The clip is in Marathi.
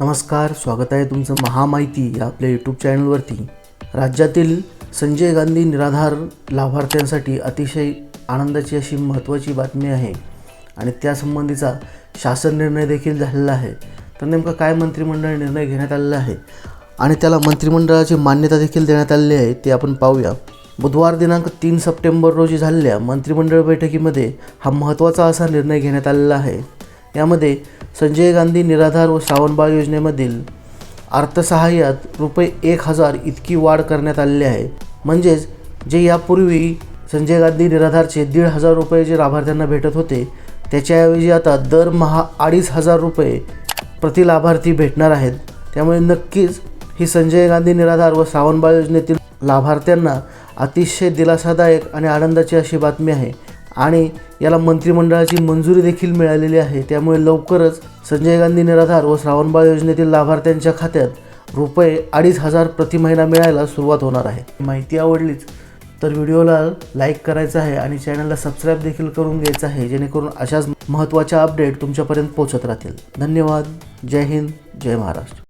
नमस्कार स्वागत आहे तुमचं महामाहिती या आपल्या यूट्यूब चॅनलवरती राज्यातील संजय गांधी निराधार लाभार्थ्यांसाठी अतिशय आनंदाची अशी महत्त्वाची बातमी आहे आणि त्यासंबंधीचा शासन निर्णय देखील झालेला आहे. तर नेमका काय मंत्रिमंडळ निर्णय घेण्यात आलेला आहे आणि त्याला मंत्रिमंडळाची मान्यता देखील देण्यात आलेली आहे ते आपण पाहूया. बुधवार दिनांक तीन सप्टेंबर रोजी झालेल्या मंत्रिमंडळ बैठकीमध्ये हा महत्त्वाचा असा निर्णय घेण्यात आलेला आहे. यामध्ये संजय गांधी निराधार व श्रावणबाळ योजनेमधील अर्थसहाय्यात रुपये एक हजार इतकी वाढ करण्यात आलेली आहे. म्हणजेच जे यापूर्वी संजय गांधी निराधारचे दीड हजार रुपये जे लाभार्थ्यांना भेटत होते त्याच्याऐवजी आता दरमहा अडीच हजार रुपये प्रति लाभार्थी भेटणार आहेत. त्यामुळे नक्कीच ही संजय गांधी निराधार व श्रावणबाळ योजनेतील लाभार्थ्यांना अतिशय दिलासादायक आणि आनंदाची अशी बातमी आहे. आणि याला मंत्रिमंडळाची मंजुरी देखील मिळालेली आहे. त्यामुळे लवकरच संजय गांधी निराधार व श्रावणबाळ योजनेतील लाभार्थ्यांच्या खात्यात रुपये अडीच हजार प्रति महिना मिळायला सुरुवात होणार आहे. माहिती आवडलीच तर व्हिडिओला लाईक करायचं आहे आणि चॅनलला सबस्क्राईब देखील करून घ्यायचं आहे जेणेकरून अशाच महत्त्वाच्या अपडेट तुमच्यापर्यंत पोहोचत राहतील. धन्यवाद. जय हिंद. जय महाराष्ट्र.